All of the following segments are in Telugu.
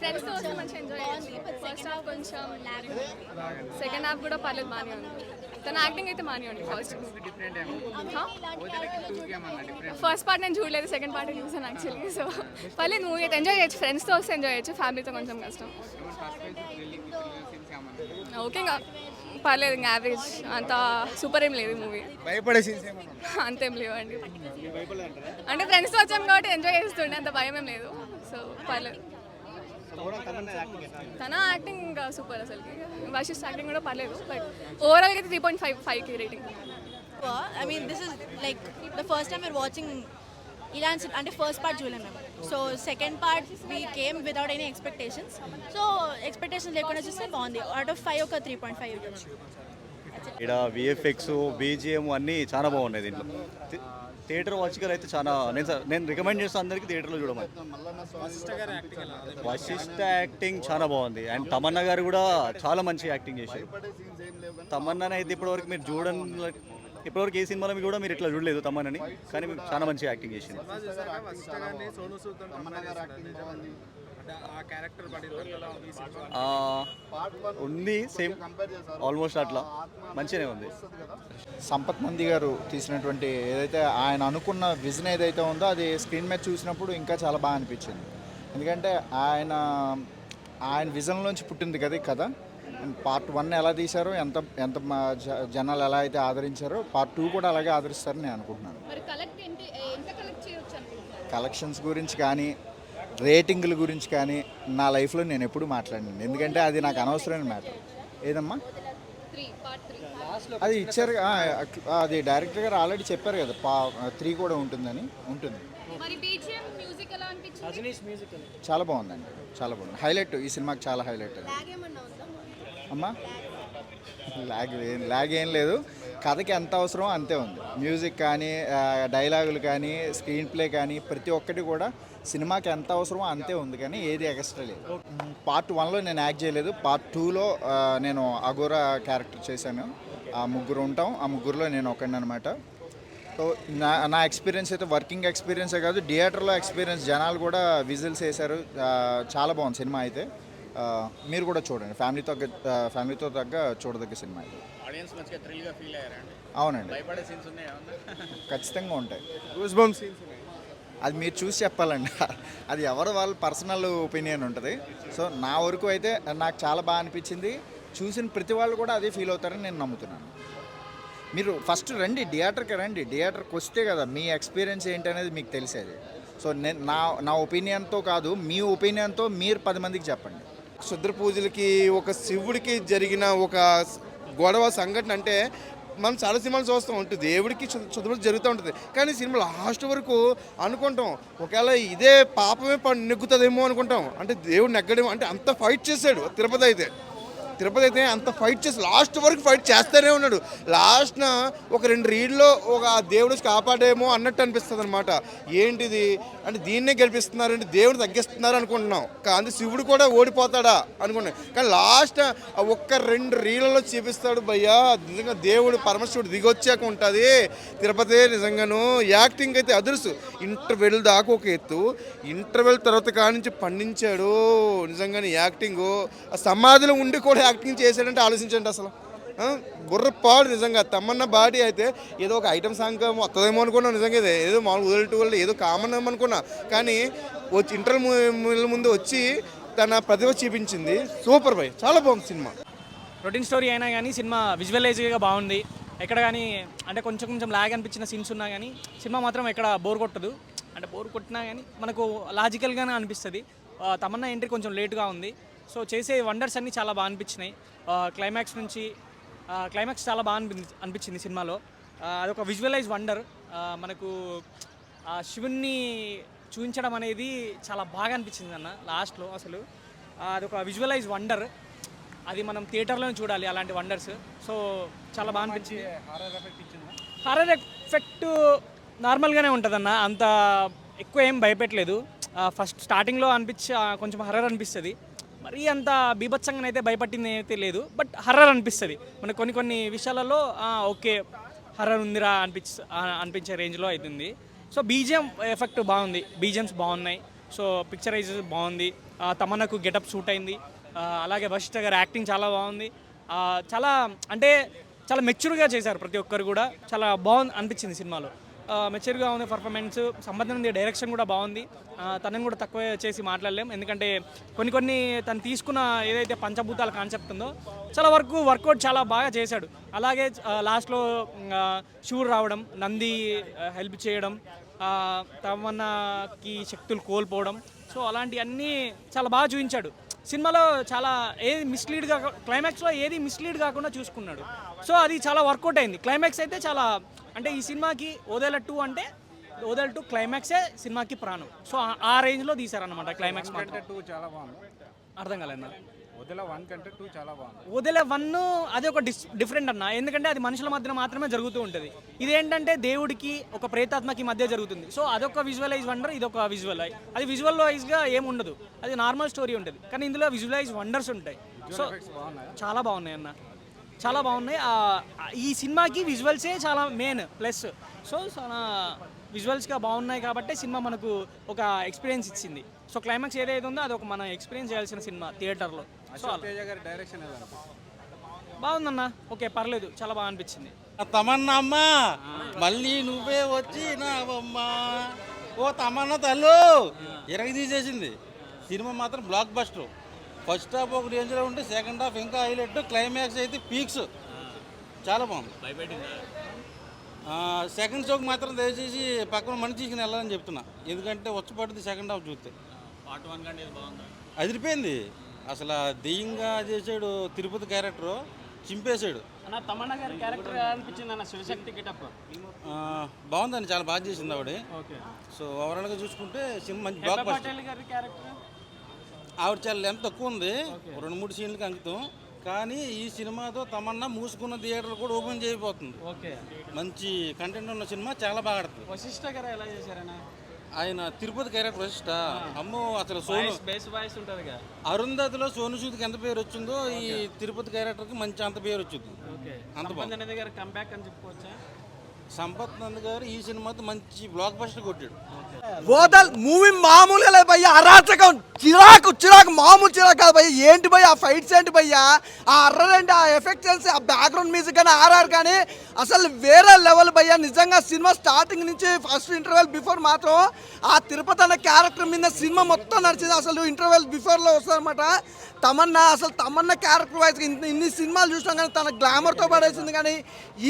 ఫ్రెండ్స్తో వస్తే మంచిగా ఎంజాయ్ ఫస్ట్ హాఫ్ కొంచెం సెకండ్ హాఫ్ కూడా పర్లేదు బాగానే ఉంది. తన యాక్టింగ్ అయితే బాగానే ఉంది ఫస్ట్ ఫస్ట్ పార్ట్ నేను చూడలేదు సెకండ్ పార్ట్ చూసాను యాక్చువల్లీ సో పర్లేదు మూవీ అయితే ఎంజాయ్ చేయొచ్చు. ఫ్రెండ్స్తో వస్తే ఎంజాయ్ చేయొచ్చు. ఫ్యామిలీతో కొంచెం కష్టం. ఏమన్నా సస్పెన్స్ థ్రిల్లింగ్ సీన్స్ ఏమన్నా ఓకే ఇంకా పర్లేదు ఇంకా యావరేజ్ అంత సూపర్ ఏం లేదు మూవీ భయపడే సీన్స్ ఏమన్నా అంతేం లేవండి. అంటే ఫ్రెండ్స్తో వచ్చాం కాబట్టి ఎంజాయ్ చేస్తుండే అంత భయం ఏం లేదు. సో పర్లేదు. తన యాక్టింగ్ ఇంకా సూపర్ అసలుకి వర్షిస్ యాక్టింగ్ కూడా పర్లేదు బట్ ఓవరాల్గా అయితే త్రీ పాయింట్ ఫైవ్ ఫైవ్కి rating I mean this is like the first time మీరు వాచింగ్ ఇలాంటి అంటే ఫస్ట్ పార్ట్ చూడలేము మేము. So second part we came without any expectations so expectations లేకుండా చూస్తే బాగుంది. అవుట్ ఆఫ్ ఫైవ్ ఒక త్రీ పాయింట్ ఫైవ్ ఇవ్వచ్చు. ఇక్కడ విఎఫ్ఎక్స్ బీజిఎం అన్నీ చాలా బాగున్నాయి దీంట్లో. థియేటర్ వాచ్కర్ అయితే చాలా నేను నేను రికమెండ్ చేస్తాను అందరికీ థియేటర్లో చూడమని. వశిష్ట యాక్టింగ్ చాలా బాగుంది. అండ్ తమన్నా గారు కూడా చాలా మంచి యాక్టింగ్ చేశారు. తమన్నాని అయితే ఇప్పటివరకు మీరు చూడని ఇప్పటివరకు ఏ సినిమాలో కూడా మీరు ఇట్లా చూడలేదు తమన్నని. కానీ చాలా మంచి యాక్టింగ్ చేసింది ఉంది సేమ్ ఆల్మోస్ట్ అట్లా. మంచిగానే ఉంది. సంపత్ నంది గారు తీసినటువంటి ఏదైతే ఆయన అనుకున్న విజన్ ఏదైతే ఉందో అది స్క్రీన్ మీద చూసినప్పుడు ఇంకా చాలా బాగా అనిపించింది. ఎందుకంటే ఆయన ఆయన విజన్లోంచి పుట్టింది కదా ఈ కథ. పార్ట్ వన్ ఎలా తీశారో ఎంత ఎంత జనాలు ఎలా అయితే ఆదరించారో పార్ట్ టూ కూడా అలాగే ఆదరిస్తారని నేను అనుకుంటున్నాను. మరి కలెక్ట్ ఏంటి ఎంత కలెక్ట్ చేయొచ్చు అనుకుంటున్నారు? కలెక్షన్స్ గురించి కానీ రేటింగ్ల గురించి కానీ నా లైఫ్లో నేను ఎప్పుడు మాట్లాడినాను ఎందుకంటే అది నాకు అనవసరమైన మ్యాటర్. ఏదమ్మా? అది ఇచ్చారు. ఆ, అది డైరెక్టర్ గారు ఆల్రెడీ చెప్పారు కదా పా త్రీ కూడా ఉంటుందని ఉంటుంది. మరి బీజిఎం మ్యూజిక్ ఎలా అనిపించింది? చాలా బాగుందండి చాలా బాగుంది. హైలైట్ ఈ సినిమాకి చాలా హైలైట్ అమ్మా? లాగ్ ఏం లాగ్ ఏం లేదు. కథకి ఎంత అవసరమో అంతే ఉంది. మ్యూజిక్ కానీ డైలాగులు కానీ స్క్రీన్ ప్లే కానీ ప్రతి ఒక్కటి కూడా సినిమాకి ఎంత అవసరమో అంతే ఉంది కానీ ఏది ఎక్స్ట్రా లేదు. పార్ట్ వన్లో నేను యాక్ట్ చేయలేదు. పార్ట్ టూలో నేను అగోరా క్యారెక్టర్ చేశాను. ఆ ముగ్గురు ఉంటాం. ఆ ముగ్గురులో నేను ఒకడిని అనమాట సో నా నా ఎక్స్పీరియన్స్ అయితే వర్కింగ్ ఎక్స్పీరియన్సే కాదు థియేటర్లో ఎక్స్పీరియన్స్. జనాలు కూడా విజిల్స్ వేశారు. చాలా బాగుంది సినిమా అయితే. మీరు కూడా చూడండి. ఫ్యామిలీతో ఫ్యామిలీతో తగ్గ చూడదగ్గ సినిమా ఇది. ఆడియన్స్ మంచిగా థ్రిల్గా ఫీల్ అయ్యారండి అవునండి. భయపడే సీన్స్ ఉన్నాయి ఖచ్చితంగా ఉంటాయి. గూస్ బంప్ సీన్స్ ఉన్నాయి. అది మీరు చూసి చెప్పాలండి. అది ఎవరు వాళ్ళ పర్సనల్ ఒపీనియన్ ఉంటుంది. సో నా వరకు అయితే నాకు చాలా బాగా అనిపించింది. చూసిన ప్రతి వాళ్ళు కూడా అదే ఫీల్ అవుతారని నేను నమ్ముతున్నాను. మీరు ఫస్ట్ రండి థియేటర్కి రండి. థియేటర్కి వస్తే కదా మీ ఎక్స్పీరియన్స్ ఏంటి అనేది మీకు తెలిసేది. సో నేను నా నా ఒపీనియన్తో కాదు మీ ఒపీనియన్తో మీరు పది మందికి చెప్పండి. క్షుద్ర పూజలకి ఒక శివుడికి జరిగిన ఒక గొడవ సంఘటన అంటే మనం చాలా సినిమాలు చూస్తూ ఉంటుంది దేవుడికి చదువులు జరుగుతూ ఉంటుంది. కానీ సినిమా లాస్ట్ వరకు అనుకుంటాం ఒకవేళ ఇదే పాపమే ప- నెగ్గుతుందేమో అనుకుంటాం. అంటే దేవుడు నెగ్గడేమో అంటే అంత ఫైట్ చేశాడు తిరుపతి అయితే. తిరుపతి అయితే అంత ఫైట్ చేసి లాస్ట్ వరకు ఫైట్ చేస్తూనే ఉన్నాడు. లాస్ట్న ఒక రెండు రీడ్లో ఒక దేవుడు కాపాడేమో అన్నట్టు అనిపిస్తుంది అనమాట ఏంటిది? అంటే దీన్నే గెలిపిస్తున్నారంటే దేవుడు తగ్గిస్తున్నారు అనుకుంటున్నాం. కానీ శివుడు కూడా ఓడిపోతాడా అనుకున్నాం కానీ లాస్ట్ ఆ ఒక్క రెండు రీళ్ళలో చూపిస్తాడు భయ్యా నిజంగా దేవుడు పరమశివుడు దిగొచ్చాక ఉంటుంది. తిరుపతి నిజంగాను యాక్టింగ్ అయితే అదురుసు ఇంటర్వెల్ దాకా ఒక ఎత్తు. ఇంటర్వెల్ తర్వాత కానించి పండించాడు. నిజంగానే యాక్టింగ్. ఆ సమాధిలో ఉండి కూడా యాక్టింగ్ చేశాడంటే ఆలోచించండి అసలు. ఆ, బుర్ర పాడు నిజంగా. తమ్మన్న బాడీ అయితే ఏదో ఒక ఐటమ్ సాంగ్ వస్తుందేమో అనుకున్నా నిజంగా ఇదే. ఏదో మామూలు వదిలిటి వల్ల ఏదో కామన్ అనుకున్నా. కానీ వచ్చి ఇంటర్వ్యూ ముందు వచ్చి తన ప్రతిభ చూపించింది సూపర్ బై చాలా బాగుంది సినిమా. రొటీన్ స్టోరీ అయినా కానీ సినిమా విజువలైజ్గా బాగుంది. ఎక్కడ కానీ అంటే కొంచెం కొంచెం లాగ్ అనిపించిన సీన్స్ ఉన్నా కానీ సినిమా మాత్రం ఎక్కడ బోర్ కొట్టదు. అంటే బోర్ కొట్టినా కానీ మనకు లాజికల్గానే అనిపిస్తుంది. తమన్నా ఎంట్రీ కొంచెం లేట్గా ఉంది. సో చేసే వండర్స్ అన్నీ చాలా బాగా అనిపించినాయి. క్లైమాక్స్ నుంచి క్లైమాక్స్ చాలా బాగా అనిపి అనిపించింది సినిమాలో. అదొక విజువలైజ్ వండర్ మనకు ఆ శివుణ్ణి చూపించడం అనేది చాలా బాగా అనిపించింది అన్న లాస్ట్లో అసలు. అదొక విజువలైజ్ వండర్ అది మనం థియేటర్లోనే చూడాలి అలాంటి వండర్స్ సో చాలా బాగా అనిపించింది. హారర్ ఎఫెక్ట్ నార్మల్గానే ఉంటుందన్న అంత ఎక్కువ ఏం భయపెట్టలేదు. ఫస్ట్ స్టార్టింగ్లో అనిపించి కొంచెం హర్రర్ అనిపిస్తుంది. మరీ అంత బీభత్సంగా అయితే భయపట్టింది అయితే లేదు బట్ హర్రర్ అనిపిస్తుంది. మనకు కొన్ని కొన్ని విషయాలలో ఓకే హర్రర్ ఉందిరా అనిపించ అనిపించే రేంజ్లో అవుతుంది సో బీజిఎం ఎఫెక్ట్ బాగుంది. బీజిఎమ్స్ బాగున్నాయి. సో పిక్చరైజ్ బాగుంది. తమన్నకు గెటప్ సూట్ అయింది. అలాగే వశిష్ఠ గారి యాక్టింగ్ చాలా బాగుంది. చాలా అంటే చాలా మెచ్యూర్గా చేశారు ప్రతి ఒక్కరు కూడా. చాలా బాగుంది అనిపించింది సినిమాలో. మెచ్యూర్గా ఉంది పర్ఫార్మెన్స్ సంబంధం ఉంది డైరెక్షన్ కూడా బాగుంది. తనని కూడా తక్కువ చేసి మాట్లాడలేం. ఎందుకంటే కొన్ని కొన్ని తను తీసుకున్న ఏదైతే పంచభూతాల కాన్సెప్ట్ ఉందో చాలా వరకు వర్కౌట్ చాలా బాగా చేశాడు. అలాగే లాస్ట్లో షూర్ రావడం నంది హెల్ప్ చేయడం తమన్నకి తమన్నాకి శక్తులు కోల్పోవడం. సో అలాంటివన్నీ చాలా బాగా చూపించాడు. సినిమాలో చాలా ఏది మిస్లీడ్ కాక క్లైమాక్స్లో ఏది మిస్లీడ్ కాకుండా చూసుకున్నాడు. సో అది చాలా వర్కౌట్ అయింది. క్లైమాక్స్ అయితే చాలా అంటే ఈ సినిమాకి ఓదేల టూ అంటే ఓదేల టూ క్లైమాక్సే సినిమాకి ప్రాణం. సో ఆ- రేంజ్లో తీశారన్నమాట క్లైమాక్స్ టూ చాలా బాగుంది. అర్థం కాలేదన్న వదిల వన్ కంటే టూ చాలా బాగుంది. వదిలే వన్ అది ఒక డిస్ డిఫరెంట్ అన్న. ఎందుకంటే అది మనుషుల మధ్యన మాత్రమే జరుగుతూ ఉంటుంది. ఇదేంటంటే దేవుడికి ఒక ప్రేతాత్మకి మధ్య జరుగుతుంది. సో అదొక విజువలైజ్ వండర్ ఇదొక విజువల్ అది విజువల్ వైజ్గా ఏమి ఉండదు. అది నార్మల్ స్టోరీ ఉంటుంది. కానీ ఇందులో విజువలైజ్ వండర్స్ ఉంటాయి. సో చాలా బాగున్నాయి? అన్న చాలా బాగున్నాయి. ఈ సినిమాకి విజువల్సే చాలా మెయిన్ ప్లస్. సో చాలా విజువల్స్గా బాగున్నాయి కాబట్టి సినిమా మనకు ఒక ఎక్స్పీరియన్స్ ఇచ్చింది. సో క్లైమాక్స్ ఏదైతే ఉందో అది ఒక మనం ఎక్స్పీరియన్స్ చేయాల్సిన సినిమా థియేటర్లో. డైరెక్షన్ బాగుందన్న. ఓకే పర్లేదు. చాలా బాగా అనిపించింది. తమన్నా అమ్మా మళ్ళీ నువ్వే వచ్చినావమ్మా. ఓ తమన్నా తల్లు ఇరగ తీసేసింది. సినిమా మాత్రం బ్లాక్ బస్టర్ ఫస్ట్ హాఫ్ ఒక రేంజ్లో ఉంటే సెకండ్ హాఫ్ ఇంకా హైలైట్. క్లైమాక్స్ అయితే పీక్స్. చాలా బాగుంది. సెకండ్ షోకి మాత్రం దయచేసి పక్కన మనిషి తీసుకుని వెళ్ళాలని చెప్తున్నా. ఎందుకంటే వచ్చపడుతుంది సెకండ్ హాఫ్ చూస్తే. పార్ట్ వన్ కంటే అదిరిపోయింది. అసలు దెయ్యంగా చేసాడు తిరుపతి క్యారెక్టర్ చింపేశాడు. బాగుందండి చాలా బాగా చేసింది ఆవిడ. ఓకే. సో ఓవరాల్గా చూసుకుంటే సినిమా మంచి బ్లాక్ బస్టర్ పటేల్ గారి క్యారెక్టర్ ఆవిడ చాలా లెంత్ తక్కువ ఉంది? రెండు మూడు సీన్లకి అంకితం. కానీ ఈ సినిమాతో తమన్నా మూసుకున్న థియేటర్ కూడా ఓపెన్ చేయబోతుంది. ఓకే. మంచి కంటెంట్ ఉన్న సినిమా చాలా బాగా ఆడుతుంది. వశిష్ఠ గారు ఎలా చేశారన్న? ఆయన తిరుపతి క్యారెక్టర్ వశిష్ట. అమ్మో అసలు సోను అరుంధతిలో సోను సూద్కి ఎంత పేరు వచ్చిందో ఈ తిరుపతి క్యారెక్టర్కి మంచి అంత పేరు వచ్చింది. ఓకే. అంత బాగుంది. కంబ్యాక్ అని చెప్పుకోవచ్చా? సంపత్ నంద్ గారు ఈ సినిమాతో మంచి బ్లాక్ బస్టర్ కొట్టాడు. ఓదల్ మూవీ మామూలుగా లేదు భయ్య అరాచకం. చిరాకు చిరాకు మామూలు చిరాకు కాదు భయ్య. ఏంటి భయ్య ఆ ఫైట్స్ ఏంటి భయ్య? ఆ అర్రలేంటి ఆ ఎఫెక్ట్స్ ఏంటి ఆ బ్యాక్గ్రౌండ్ మ్యూజిక్ కానీ ఆర్ఆర్ కానీ అసలు వేరే లెవెల్ భయ్య. నిజంగా సినిమా స్టార్టింగ్ నుంచి ఫస్ట్ ఇంటర్వెల్ బిఫోర్ మాత్రం ఆ తిరుపతి అన్న క్యారెక్టర్ మీద సినిమా మొత్తం నడిచింది అసలు ఇంటర్వెల్ బిఫోర్లో వస్తుందన్నమాట. తమన్నా అసలు తమన్నా క్యారెక్టర్ వైజ్ ఇన్ని సినిమాలు చూసినాం కానీ తన గ్లామర్తో పడేసింది కానీ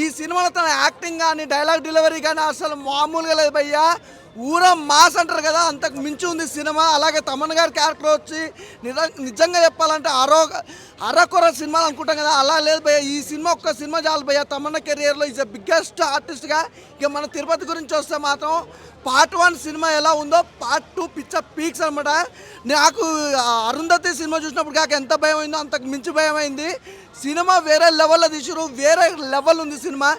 ఈ సినిమాలో తన యాక్టింగ్ కానీ డైలాగ్ డెలివరీ కానీ అసలు మామూలుగా లేదు భయ్యా ఊర మాస్ అంటారు కదా అంతకు మించి ఉంది సినిమా. అలాగే తమన్ గారి క్యారెక్టర్ వచ్చి నిజంగా చెప్పాలంటే అరో అరకొర సినిమాలు అనుకుంటాం కదా అలా లేదు భయ్య. ఈ సినిమా ఒక్క సినిమా చాలు భయ్య. తమన్న కెరియర్లో ఈజ్ ద బిగ్గెస్ట్ ఆర్టిస్ట్గా ఇక మన తిరుపతి గురించి వస్తే మాత్రం పార్ట్ వన్ సినిమా ఎలా ఉందో పార్ట్ టూ పిక్చర్ పీక్స్ అనమాట నాకు అరుంధతి సినిమా చూసినప్పుడు కాక ఎంత భయం అయిందో అంతకు మించి భయం అయింది. సినిమా వేరే లెవెల్లో తీసిరు వేరే లెవెల్ ఉంది సినిమా.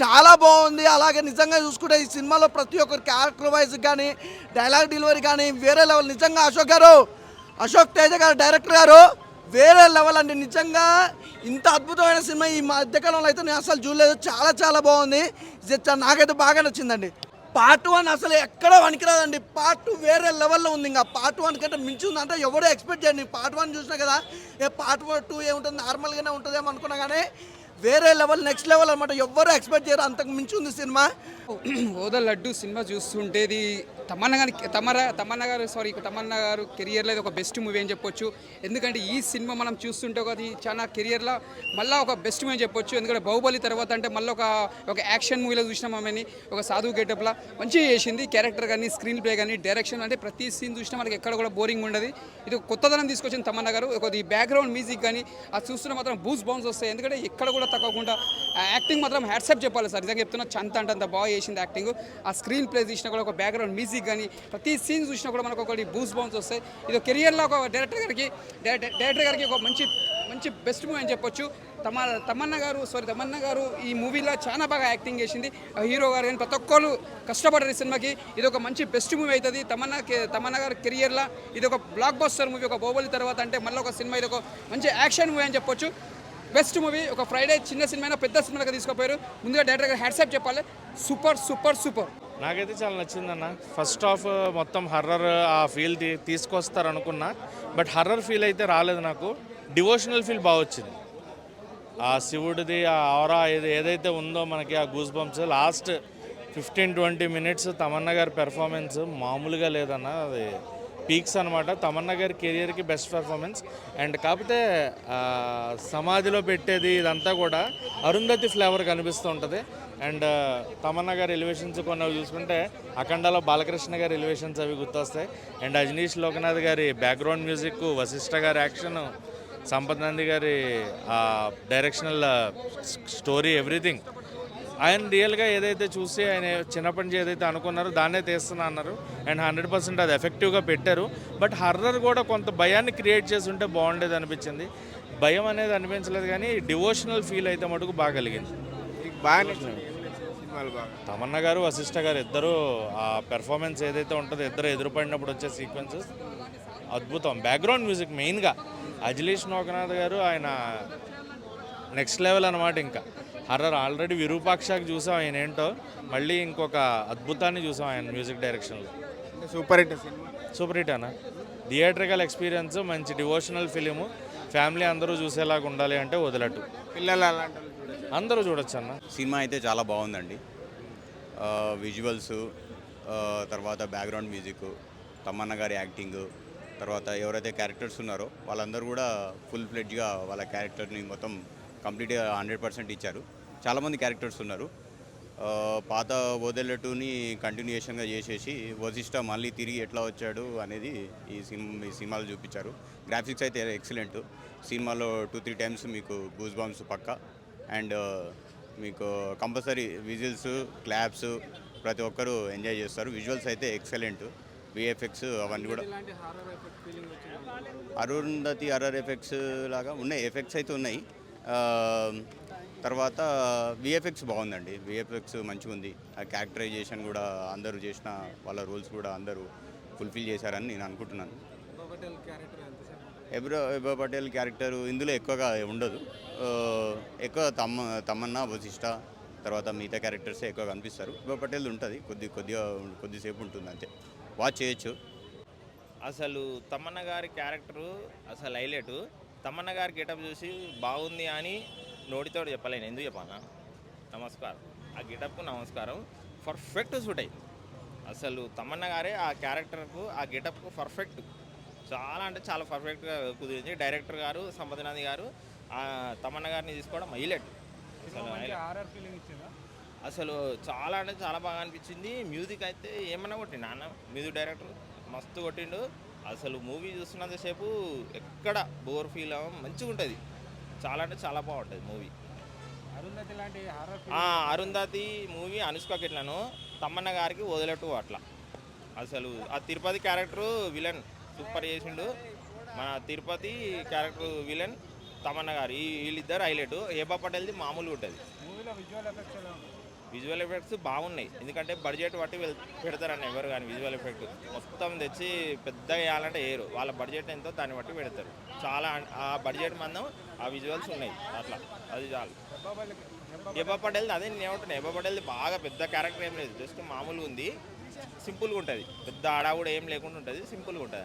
చాలా బాగుంది. అలాగే నిజంగా చూసుకుంటే ఈ సినిమాలో ప్రతి ఒక్కరి క్యారెక్టర్ వాయిస్ కానీ డైలాగ్ డెలివరీ కానీ వేరే లెవెల్. నిజంగా అశోక్ గారు అశోక్ తేజ గారు డైరెక్టర్ గారు వేరే లెవెల్ అండి. నిజంగా ఇంత అద్భుతమైన సినిమా ఈ మధ్యకాలంలో అయితే నేను అసలు చూడలేదు. చాలా చాలా బాగుంది. నాకైతే బాగా నచ్చిందండి. పార్ట్ వన్ అసలు ఎక్కడ వణికిరాదండి. పార్ట్ టూ వేరే లెవెల్లో ఉంది. ఇంకా పార్ట్ వన్ కంటే మించి ఉందంటే ఎవడో ఎక్స్పెక్ట్ చేయండి పార్ట్ వన్ చూసినా కదా ఏ పార్ట్ వన్ టూ ఏముంటుంది? నార్మల్గానే ఉంటుందేమో అనుకున్నా కానీ వేరే లెవెల్ నెక్స్ట్ లెవెల్ అనమాట ఎవ్వరు ఎక్స్పెక్ట్ చేయరు. అంతకు మించి ఉంది సినిమా. ఓద లడ్డు సినిమా చూస్తుంటేది తమన్నా గారి తమర తమన్నా గారు సారీ తమన్నా గారు కెరియర్లో ఇది ఒక బెస్ట్ మూవీ అని చెప్పొచ్చు ఎందుకంటే ఈ సినిమా మనం చూస్తుంటే అది చాలా కెరియర్లో మళ్ళీ ఒక బెస్ట్ మూవీ అని చెప్పొచ్చు ఎందుకంటే బాహుబలి తర్వాత అంటే మళ్ళీ ఒక ఒక యాక్షన్ మూవీలో చూసినాం ఆమెని ఒక సాధువు గెటప్లా మంచిగా చేసింది క్యారెక్టర్ కానీ స్క్రీన్ ప్లే కానీ డైరెక్షన్ అంటే ప్రతి సీన్ చూసినా మనకి ఎక్కడ కూడా బోరింగ్ ఉండదు ఇది కొత్తదనం తీసుకొచ్చింది తమన్నా గారు ఒక బ్యాక్గ్రౌండ్ మ్యూజిక్ కానీ అది చూస్తున్న మాత్రం బూస్ బౌన్స్ వస్తాయి ఎందుకంటే ఎక్కడ కూడా తక్కువకుండా ఆ యాక్టింగ్ మాత్రం హ్యాట్సప్ చెప్పాలి సార్. నిజంగా చెప్తున్నా చంత అంటే అంత బాగా చేసింది యాక్టింగ్ ఆ స్క్రీన్ ప్లే చూసినా కూడా ఒక బ్యాక్గ్రౌండ్ మ్యూజిక్ కానీ ప్రతి సీన్ చూసినా కూడా మనకు ఒకటి బూస్ బౌన్స్ వస్తాయి. ఇది కెరియర్లో ఒక డైరెక్టర్ గారికి డైరెక్టర్ డైరెక్టర్ గారికి ఒక మంచి మంచి బెస్ట్ మూవీ అని చెప్పొచ్చు. తమ తమన్న గారు సారీ తమన్న గారు ఈ మూవీలో చాలా బాగా యాక్టింగ్ చేసింది. ఆ హీరో గారు కానీ ప్రతి ఒక్కరు కష్టపడ్డారు ఈ సినిమాకి. ఇది ఒక మంచి బెస్ట్ మూవీ అవుతుంది తమన్న తమన్న గారు కెరియర్లో ఇది ఒక బ్లాక్ బస్టర్ మూవీ ఒక బోబలి తర్వాత అంటే మళ్ళీ ఒక సినిమా ఇది ఒక మంచి యాక్షన్ మూవీ అని చెప్పొచ్చు. Best movie. ఒక ఫ్రైడే చిన్న సినిమా అయినా పెద్ద సినిమాగా తీసుకుపోయారు. ముందుగా డైరెక్టర్ గారు హ్యాట్సాప్ చెప్పాలి. Super super super. నాకైతే చాలా నచ్చిందన్న. ఫస్ట్ హాఫ్ uh, మొత్తం హర్రర్ uh, ఆ ఫీల్ తీసుకొస్తారు అనుకున్నా బట్ హర్రర్ ఫీల్ అయితే రాలేదు నాకు. డివోషనల్ ఫీల్ బాగా వచ్చింది. ఆ శివుడిది ఆ ఆరా ఏది ఏదైతే ఉందో మనకి ఆ goosebumps last fifteen twenty minutes Tamannaah గారి పెర్ఫార్మెన్స్ మామూలుగా లేదన్న. అది పీక్స్ అనమాట తమన్నా గారి కెరియర్కి బెస్ట్ పెర్ఫార్మెన్స్ అండ్ కాకపోతే సమాధిలో పెట్టేది ఇదంతా కూడా అరుంధతి ఫ్లేవర్ కనిపిస్తూ ఉంటుంది అండ్ తమన్నా గారి ఎలివేషన్స్ కొన్ని చూసుకుంటే అఖండలో బాలకృష్ణ గారి ఎలివేషన్స్ అవి గుర్తొస్తాయి. అండ్ అజనీష్ లోకనాథ్ గారి బ్యాక్గ్రౌండ్ మ్యూజిక్ వశిష్ఠ గారి యాక్షన్ సంపత్ నంది గారి ఆ డైరెక్షనల్ స్టోరీ ఎవ్రీథింగ్ ఆయన రియల్గా ఏదైతే చూసి ఆయన చిన్నప్పటి నుంచి ఏదైతే అనుకున్నారో దాన్నే తీస్తున్నా అన్నారు. అండ్ హండ్రెడ్ పర్సెంట్ అది ఎఫెక్టివ్గా పెట్టారు. బట్ హర్రర్ కూడా కొంత భయాన్ని క్రియేట్ చేసి ఉంటే బాగుండేది అనిపించింది. భయం అనేది అనిపించలేదు కానీ డివోషనల్ ఫీల్ అయితే మటుకు బాగా కలిగింది. బాగా తమన్నా గారు వశిష్ఠ గారు ఇద్దరు ఆ పెర్ఫార్మెన్స్ ఏదైతే ఉంటుందో ఇద్దరు ఎదురుపడినప్పుడు వచ్చే సీక్వెన్సెస్ అద్భుతం. బ్యాక్గ్రౌండ్ మ్యూజిక్ మెయిన్గా అజలీష్ లోకనాథ్ గారు ఆయన నెక్స్ట్ లెవెల్ అనమాట ఇంకా. హర్రర్ ఆల్రెడీ విరూపాక్షకి చూసాం ఆయన ఏంటో మళ్ళీ ఇంకొక అద్భుతాన్ని చూసాం ఆయన మ్యూజిక్ డైరెక్షన్లో. అంటే సూపర్ హిట్ సినిమా. సూపర్ హిట్ అన్న. థియేట్రికల్ ఎక్స్పీరియన్స్ మంచి డివోషనల్ ఫిలిము ఫ్యామిలీ అందరూ చూసేలాగా ఉండాలి అంటే వదిలట్టు. పిల్లలు అలాంటి. అందరూ చూడొచ్చు అన్న. సినిమా అయితే చాలా బాగుందండి. విజువల్స్ తర్వాత బ్యాక్గ్రౌండ్ మ్యూజిక్ తమన్న గారి యాక్టింగ్ తర్వాత ఎవరైతే క్యారెక్టర్స్ ఉన్నారో వాళ్ళందరూ కూడా ఫుల్ ఫ్లెడ్జ్గా వాళ్ళ క్యారెక్టర్ని మొత్తం కంప్లీట్గా హండ్రెడ్ పర్సెంట్ ఇచ్చారు. చాలామంది క్యారెక్టర్స్ ఉన్నారు. పాత వదిలేటుని కంటిన్యూషన్గా చేసేసి వశిష్ట మళ్ళీ తిరిగి ఎట్లా వచ్చాడు అనేది ఈ సినిమా ఈ సినిమాలో చూపించారు. గ్రాఫిక్స్ అయితే ఎక్సలెంట్. సినిమాలో టూ త్రీ టైమ్స్ మీకు గూస్ బాంబ్స్ పక్క. అండ్ మీకు కంపల్సరీ విజిల్స్ క్లాప్స్ ప్రతి ఒక్కరూ ఎంజాయ్ చేస్తారు. విజువల్స్ అయితే ఎక్సలెంట్. విఎఫ్ఎక్స్ అవన్నీ కూడా. అరుంధతి అరర్ ఎఫెక్ట్స్ లాగా ఉన్నాయి. ఎఫెక్ట్స్ అయితే ఉన్నాయి. తర్వాత విఎఫ్ఎక్స్ బాగుందండి. విఎఫ్ఎక్స్ మంచిగా ఉంది ఆ క్యారెక్టరైజేషన్ కూడా అందరూ చేసిన వాళ్ళ రోల్స్ కూడా అందరూ ఫుల్ఫిల్ చేశారని నేను అనుకుంటున్నాను. ఎబ్రో ఎబ్రో పటేల్ క్యారెక్టర్ ఇందులో ఎక్కువగా ఉండదు. ఎక్కువ తమ్మ తమన్నా వశిష్ట తర్వాత మిగతా క్యారెక్టర్స్ ఎక్కువ కనిపిస్తారు. ఎబ్రో పటేల్ ఉంటుంది. కొద్ది కొద్దిగా కొద్దిసేపు ఉంటుంది అంతే. వాచ్ చేయొచ్చు. అసలు తమన్న గారి క్యారెక్టరు అసలు హైలైట్. తమన్న గారి గెటప్ చూసి బాగుంది అని నోటితో చెప్పలేను. ఎందుకు చెప్పాలా నమస్కారం. ఆ గెటప్కు నమస్కారం. పర్ఫెక్ట్ సూట్ అయింది. అసలు తమన్న గారే ఆ క్యారెక్టర్కు ఆ గెటప్కు పర్ఫెక్ట్. చాలా అంటే చాలా పర్ఫెక్ట్గా కుదిరింది. డైరెక్టర్ గారు సంపదనాథి గారు ఆ తమన్న గారిని తీసుకోవడం హైలైట్. అసలు చాలా అంటే చాలా బాగా అనిపించింది. మ్యూజిక్ అయితే ఏమన్నా కొట్టిండు నాన్న మ్యూజిక్ డైరెక్టర్ మస్తు కొట్టిండు. అసలు మూవీ చూస్తున్నంతసేపు ఎక్కడ బోర్ ఫీల్ అవ్వం మంచిగా ఉంటుంది. చాలా అంటే చాలా బాగుంటుంది మూవీ. అరుంధతి మూవీ అనుష్క కిట్లను తమ్మన్న గారికి వదిలేట్టు అట్లా. అసలు ఆ తిరుపతి క్యారెక్టర్ విలన్ సూపర్ చేసిండు. మన తిరుపతి క్యారెక్టర్ విలన్ తమన్న గారు. ఈ వీళ్ళిద్దరు హైలైట్. ఏబా పటేల్ది మామూలుగా ఉంటుంది. విజువల్ ఎఫెక్ట్స్ బాగున్నాయి. ఎందుకంటే బడ్జెట్ బట్టి పెడతారని ఎవరు కానీ విజువల్ ఎఫెక్ట్ మొత్తం తెచ్చి పెద్దగా వేయాలంటే వేయరు వాళ్ళ బడ్జెట్ ఎంతో దాన్ని బట్టి పెడతారు. చాలా ఆ బడ్జెట్ మందం ఆ విజువల్స్ ఉన్నాయి. అట్లా. అది చాలు. ఎబ్బా పటేల్ది అదే నేను ఏమంటున్నా. ఎబ్బా పటేల్ది బాగా పెద్ద క్యారెక్టర్ ఏం లేదు. జస్ట్ మామూలుగా ఉంది సింపుల్గా ఉంటుంది. పెద్ద ఆడా కూడా ఏం లేకుండా ఉంటుంది. సింపుల్గా ఉంటుంది.